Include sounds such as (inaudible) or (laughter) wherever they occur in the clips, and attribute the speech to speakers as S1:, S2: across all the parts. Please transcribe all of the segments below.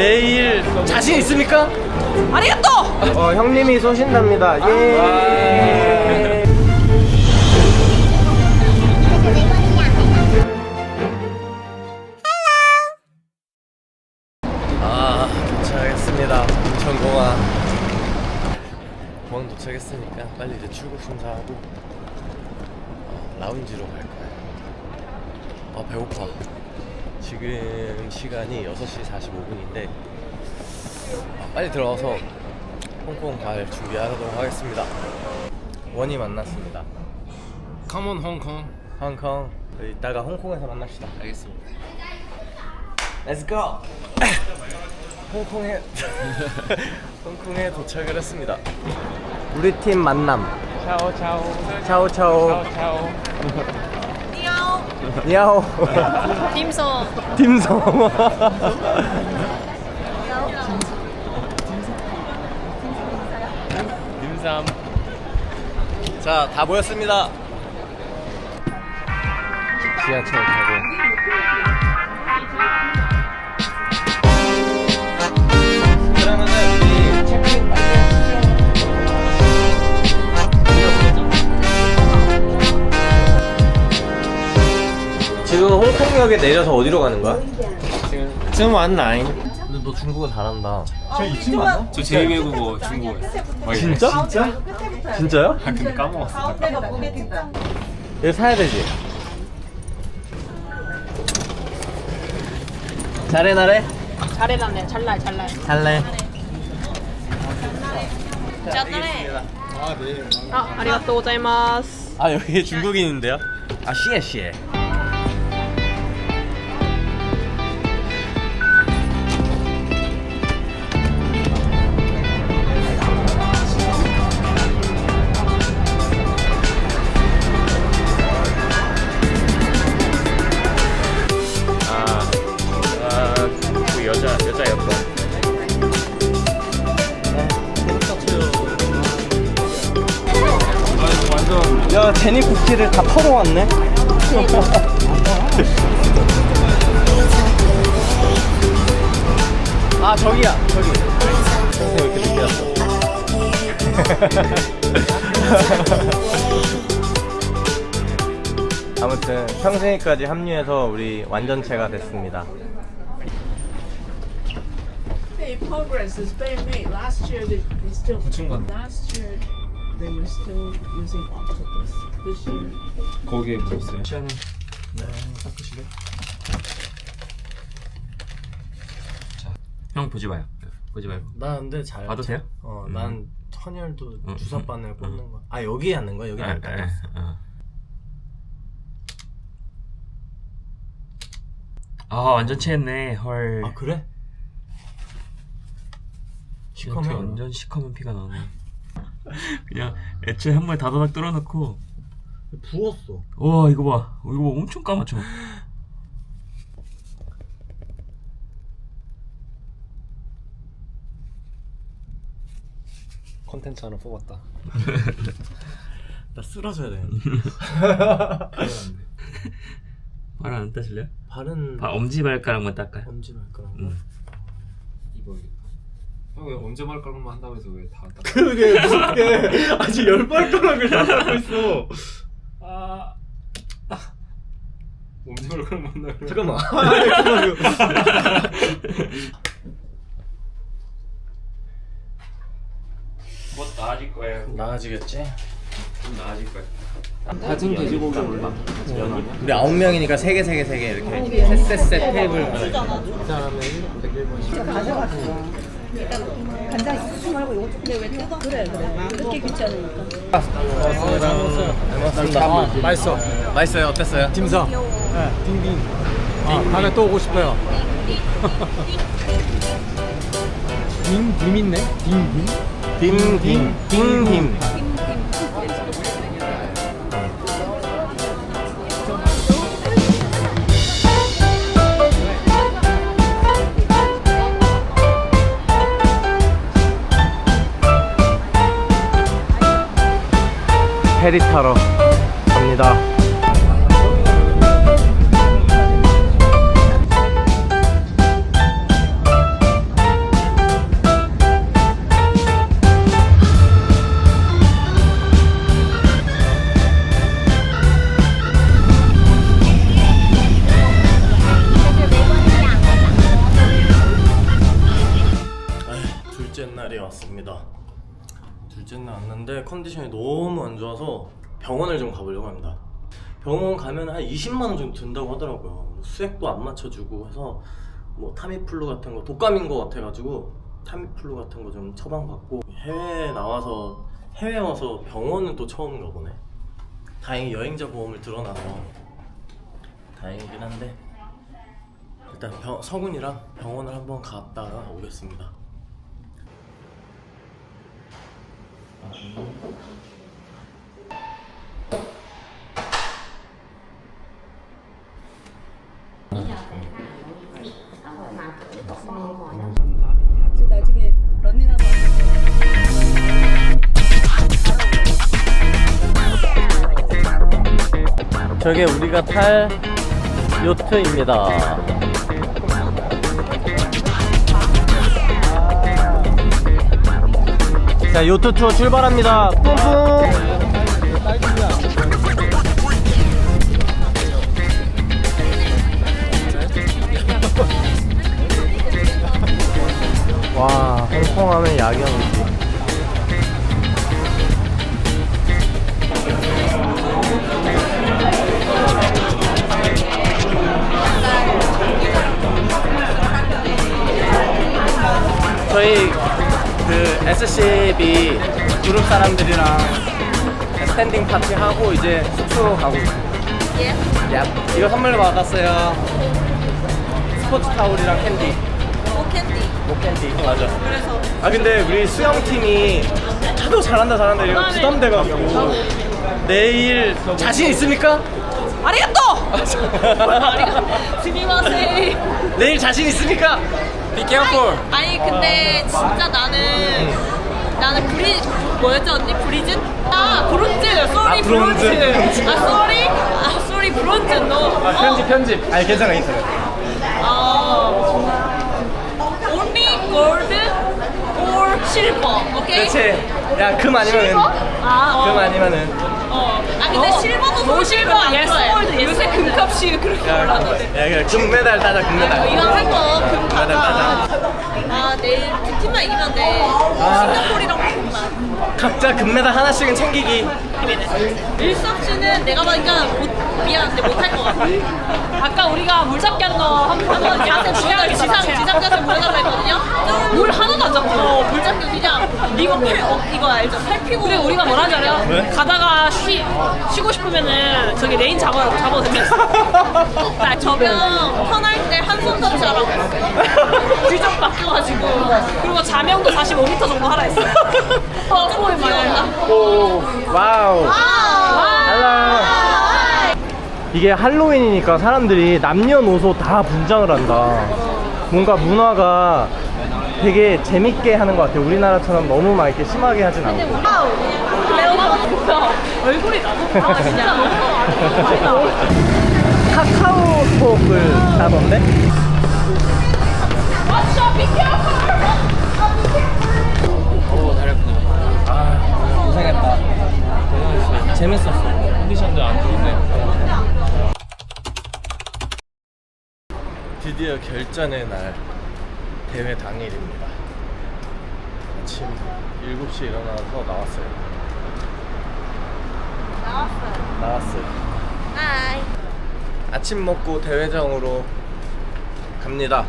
S1: 내일 자신 있습니까?
S2: 아리가또!
S1: 어 형님이 쏘신답니다. 예. 아 도착했습니다. 인천공항. 공항 도착했으니까 빨리 이제 출국 심사하고 어, 라운지로 갈 거예요. 아 배고파. 지금 시간이 6시 45분인데 아, 빨리 들어가서 홍콩 갈 준비하도록 하겠습니다. 원이 만났습니다.
S3: 컴온 홍콩
S1: 홍콩. 이따가 홍콩에서 만납시다.
S3: 알겠습니다
S1: Let's go. (laughs) 홍콩에 (laughs) 홍콩에 도착을 했습니다. 우리 팀 만남.
S3: 차오 차오
S1: 차오 차오.
S3: 차오
S2: 니아오! (laughs)
S1: 니아오.
S2: 딤섬!
S1: 딤섬.
S3: 님삼
S1: 자, 다 모였습니다. 지하철 타고. 그러면은 우리 체크인 지금 홍콩역에 내려서 어디로 가는 거야?
S3: 지금 지금 완나인
S1: 근데 너 중국어 잘한다.
S3: 저 제2외국어 중국어였어
S1: 진짜? 진짜? 진짜요?
S3: 아 근데 까먹었어
S1: 이거 사야 되지. 잘해 나래?
S2: 잘해놨네. 잘날, 잘날.
S1: 잘래.
S2: 잘나네. 아, 아리가또 고자이마스.
S1: 아 여기 중국인인데요? 아 시에 시에. 왔네. 아 저기야 저기. 왜 이렇게 늦게 왔어? 아무튼 평생이까지 합류해서 우리 완전체가 됐습니다.
S4: Hey, progress is being made. Last year they, they still.
S3: 부침간.
S4: Last year they were still using octopus.
S3: 거기에 뭐 있어요? 시아는 네 닦으시게
S5: 형 보지 마요. 보지 말고.
S1: 나 근데 잘.
S5: 봐도 돼요?
S1: 어,
S5: 음.
S1: 난 헌혈도
S5: 음,
S1: 주사
S5: 음,
S1: 바늘
S5: 음.
S1: 꽂는 거. 아 여기 하는 거야? 여기
S5: 에,
S1: 안
S5: 에,
S1: 닦았어.
S5: 어. 아 완전 체했네. 헐.
S1: 아 그래? 시커매.
S5: 완전 시커먼 피가 나네. 그냥 애초에 한 번에 다다닥 뚫어놓고
S1: 부었어.
S5: 와 이거 봐. 이거 봐 엄청 까맣죠.
S3: 콘텐츠 하나 뽑았다 (laughs)
S1: 나 쓰러져야 돼. (laughs)
S5: 발안 따실래요?
S1: 발은
S5: 발 엄지 발가락만 닦아요.
S1: 엄지 발가락.
S5: 음.
S3: 이거 형왜 언제 말가락만 한다면서 왜다 닦아
S1: 그게 무슨 게 아직 열 발가락을 다 닦고 있어.
S3: 아 말가락만 한다면
S1: 잠깐만. 아, 잠깐만.
S5: 곧 나아질 거예요.
S1: 나아지겠지?
S5: 좀 나아질 거예요.
S3: 다진 돼지고기 얼마?
S1: 우리 아홉 명이니까 세 개, 세 개, 세 개 이렇게 셋셋셋 테이블.
S3: 이 사람은 101번씩
S1: 고맙습니다.
S3: 맛있어
S1: 맛있어요. 어땠어요?
S3: 딤섬 네 딩딩 아 다음에 또 오고 싶어요 (laughs) 딩, 딤 있네 딩, 딤
S1: 딩딩 딩딩. 페리 타러 갑니다. 왔는데 컨디션이 너무 안 좋아서 병원을 좀 가보려고 합니다. 병원 가면 한 20만 원 정도 든다고 하더라고요. 수액도 안 맞춰주고 해서 뭐 타미플루 같은 거 독감인 거 같아가지고 타미플루 같은 거 좀 처방받고 해외 나와서 해외 와서 병원은 또 처음인가 보네. 다행히 여행자 보험을 들어놔서 다행이긴 한데 일단 병- 서군이랑 병원을 한번 갔다가 오겠습니다.
S4: 나중에 런닝하고
S1: 저게 우리가 탈 요트입니다. 자, 요트 투어 출발합니다. 뿜뿜! 와, 홍콩 하면 야경 SCB 그룹 사람들이랑 스탠딩 파티 하고 이제 숙소 가고 있어요. 예. 이거 선물로 받았어요. 스포츠 타올이랑 캔디.
S2: 오캔디.
S1: 캔디 맞아. 그래서 아 근데 우리 수영 팀이 하도 잘한다 잘한다 이거 부담돼가지고 내일 자신 있습니까?
S2: 아리가또. 아리가. 스미마세.
S1: 내일 자신 있습니까? Be careful.
S2: 아니 근데 진짜 나는 나는 브리 뭐였죠 언니 브리즌? 아 브론즈 쏘리
S1: 아, 브론즈.
S2: 브론즈 아 쏘리 아 쏘리 브론즈 너
S1: 아 편집 편집. 아니 괜찮아 괜찮아.
S2: 어 only gold or silver 오케이
S1: 그렇지. 야 금 아니면은 아금
S2: 어.
S1: 아니면은.
S2: 어. 아 근데 실버도 너 실버 예스 골드 요새 금값이 그렇게
S1: 야,
S2: 올랐는데
S1: 야, 야, 금메달 따자 금메달.
S2: 이왕 할거금
S1: 금메달 따자.
S2: 아 내일 두 팀만 이기면 돼
S1: 아.
S2: 싱가포르랑 한국만
S1: 각자 금메달 하나씩은 챙기기.
S2: 일섭 씨는 내가 보니까 못, 미안한데 못할 것 같아.
S6: 아까 우리가 물 잡기 한거 한번
S2: 한번 자세 보여달 지상 지상 자세 보여달라 했거든요. 물 하나도 안 잡고 어, 물 잡기 그냥 이거 팔 어, 이거 알죠? 팔 피고.
S6: 그래 우리가 뭐라 하지 알아요?
S1: 왜?
S6: 가다가 쉬, 쉬고 싶으면은 저기 레인 잡아, 잡아도 되면서 (laughs)
S2: 나 저병 턴할 때 한 손 터치하라고. 뒤적 바뀌어가지고.
S6: 그리고 자명도 45m 정도 하라 했어요 (laughs)
S2: 어, 좀 귀여운다.
S1: 오, 와우. 할라. 이게 할로윈이니까 사람들이 남녀노소 다 분장을 한다. 뭔가 문화가 되게 재밌게 하는 것 같아요. 우리나라처럼 너무 막 이렇게 심하게 하진 않고.
S6: 얼굴이 (laughs) 너무 아 진짜 너무
S1: 카카오톡을 따던데? 아, 재밌었어.
S5: 컨디션도 안 좋은데.
S1: 드디어 결전의 날 대회 당일입니다. 아침 7시에 일어나서 나왔어요. 나왔어요. 나왔어요.
S2: 하이.
S1: 아침 먹고 대회장으로 갑니다.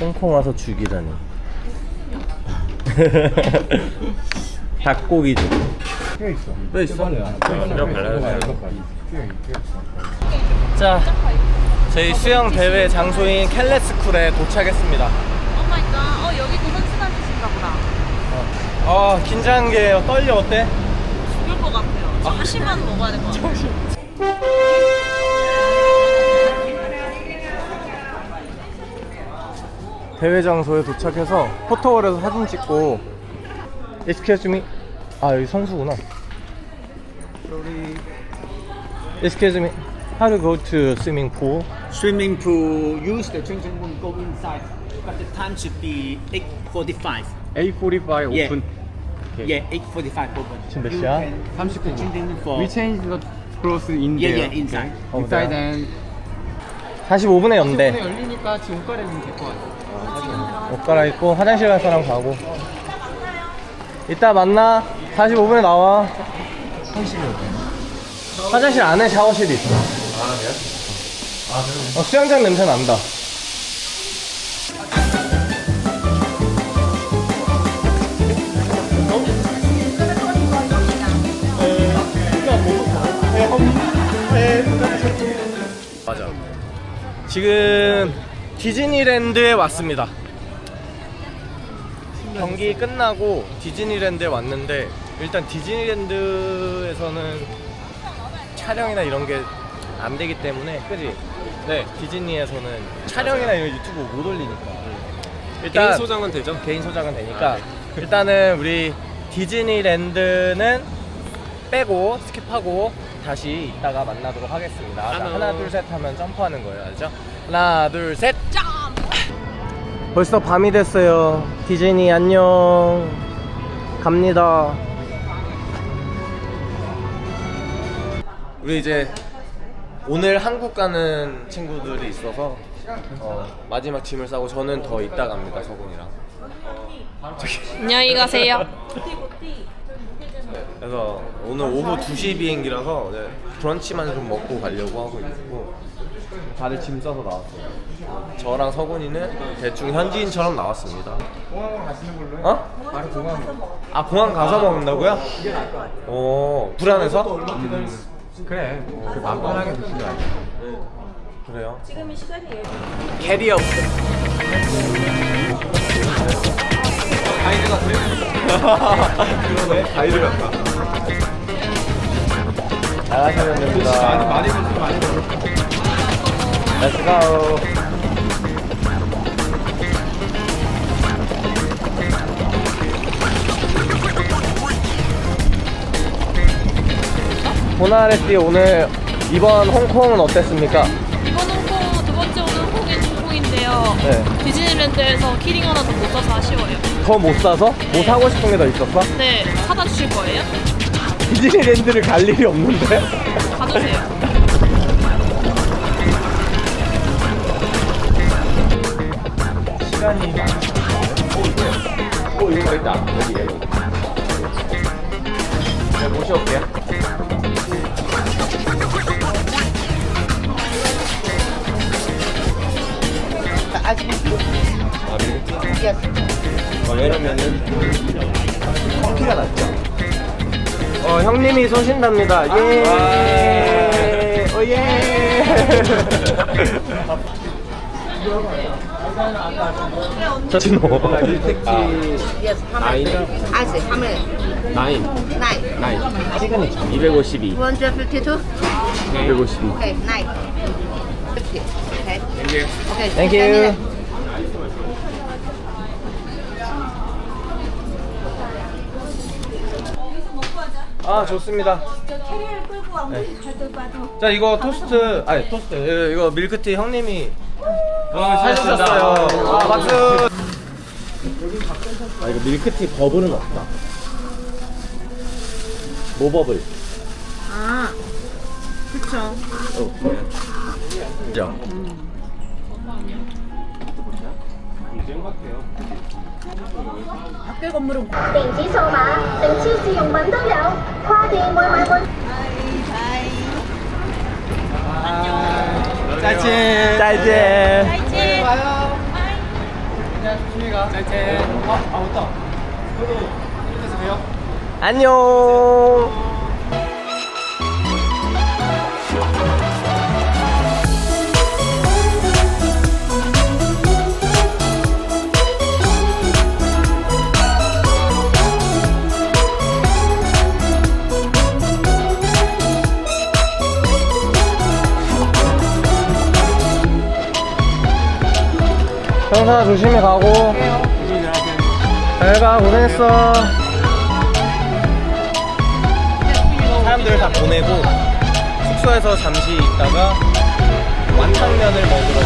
S1: 홍콩 와서 죽이다니. (laughs) 닭고기죠. 뼈 있어. 뼈 있어? 뼈 발라야 돼. 자, 저희 수영 대회 장소인 캘레스쿨에 도착했습니다.
S2: 오 마이 갓. 어 여기도 선수단이신가 보다.
S1: 아, 긴장한 게 떨려 어때?
S2: 죽을 것 같아요. 점심만 먹어야 될 것 같아요. (laughs)
S1: 대회 장소에 도착해서 포토월에서 사진 찍고 Excuse me 아 여기 선수구나 Excuse me How to go to swimming pool?
S7: Swimming pool, use the changing room, go inside. But the time should be 8.45.
S1: 8.45
S7: Yeah.
S1: open
S7: Yeah, 8.45 open.
S1: 지금 몇 시야?
S7: can use the changing room for...
S8: We change the clothes in
S7: Yeah,
S8: there.
S7: yeah, inside.
S1: 어,
S8: Inside
S1: 네.
S8: and
S1: 45분에 연대
S8: 열리니까 지금 꺼내면 될것 같아요.
S1: 옷 갈아입고 화장실 갈 사람 가고 이따 만나 45분에 나와 화장실 안에 샤워실이 있어 아 그래요? 어, 수영장 냄새 난다 맞아. 지금 디즈니랜드에 왔습니다. 경기 끝나고 디즈니랜드에 왔는데 일단 디즈니랜드에서는 촬영이나 이런 게 안 되기 때문에 그지? 네. 디즈니에서는 촬영이나 이런 유튜브 못 올리니까. 일단
S3: 개인 소장은 되죠?
S1: 개인 소장은 되니까 일단은 우리 디즈니랜드는 빼고 스킵하고 다시 이따가 만나도록 하겠습니다. 자,
S3: 하나.
S1: 하나 둘셋 하면 점프하는 거예요, 알죠? 하나 둘 셋. 벌써 밤이 됐어요. 디즈니 안녕. 갑니다. 우리 이제 오늘 한국 가는 친구들이 있어서 어, 마지막 짐을 싸고 저는 더 이따 갑니다 서군이랑.
S6: 안녕히 가세요.
S1: 그래서 오늘 오후 2시 비행기라서 브런치만 좀 먹고 가려고 하고 있고 다들 짐 싸서 나왔어요. 저랑 서군이는 대충 현지인처럼 나왔습니다. 공항 가시는 걸로요? 어? 바로 공항. 아 공항 가서 먹는다고요? 어 불안해서? 그래. 마음 편하게 드시면 안 돼. 그래요? 지금이 시간이에요. 캐리어. 그러네. 가이드 같다. 잘하시면 됩니다. 많이 많이 드시면 많이 Let's go. 보나레띠 오늘 이번 홍콩은 어땠습니까?
S6: 이번 홍콩 두 번째 오는 홍콩인 홍콩인데요.
S1: 네.
S6: 디즈니랜드에서 키링 하나 더못 사서 아쉬워요.
S1: 더 못 사서? 뭐 사고 싶은 게 더 있었어?
S6: 네, 사다 주실 거예요?
S1: 디즈니랜드를 갈 일이 없는데?
S6: 가주세요.
S1: 시간이 오 이거 있다 여기 여기 네, 모셔올게요 아 미국지? 어 이러면은 커피가 낫죠 어 형님이 쏘신답니다 예 오예 저 진호
S9: Yes, how many? I see, how many?
S3: 나인
S9: Nine.
S3: 나인
S1: 시그니처 252
S9: 252?
S1: 252
S9: Okay, nine. 50. Okay.
S3: Thank you.
S9: Okay.
S1: Thank you. 아 좋습니다. 네. 자 이거 토스트 아니 토스트 이거, 이거 밀크티 형님이 사주셨어요. 아, 박수. 아 이거 밀크티 버블은 없다. 모버블.
S4: 아, 그쵸.
S1: 어, 그죠?
S4: 학교 건물은
S10: 點指數碼，定超市用品都有，跨店外買滿。
S1: 짜잔. 짜잔. 안녕. 형사 조심히 가고. 잘가 고생했어. 사람들 다 보내고 숙소에서 잠시 있다가 완탕면을 먹으러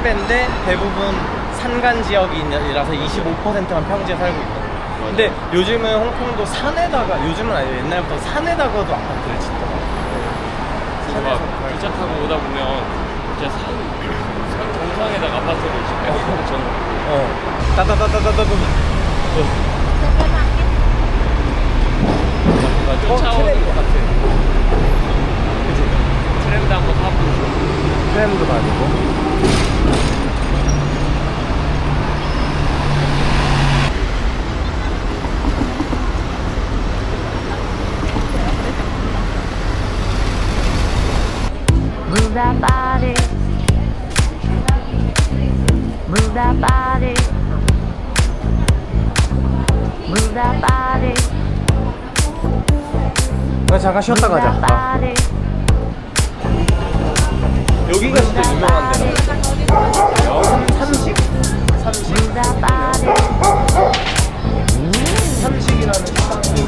S1: 8배인데 대부분 산간 지역이라서 25%만 평지에 살고 있고 근데 요즘은 홍콩도 산에다가 요즘은 아니고 옛날부터 산에다가도 아파트를 짓더라고요.
S11: 막 기차 타고 오다 보면 진짜 산, 산 정상에다가 아파트를 짓고 저는
S1: 어 따다다다다다다 어,
S11: 쫓아오는 것
S1: 같아. 그치?
S11: 트램도 한번 타보고.
S1: 트램도 가지고.
S12: Move that body. Move that body. Move that body.
S1: 나 잠깐 쉬었다 가자.
S12: body.
S1: 여기가 진짜 유명한 데? the body. 음. 삼식이라는 식당이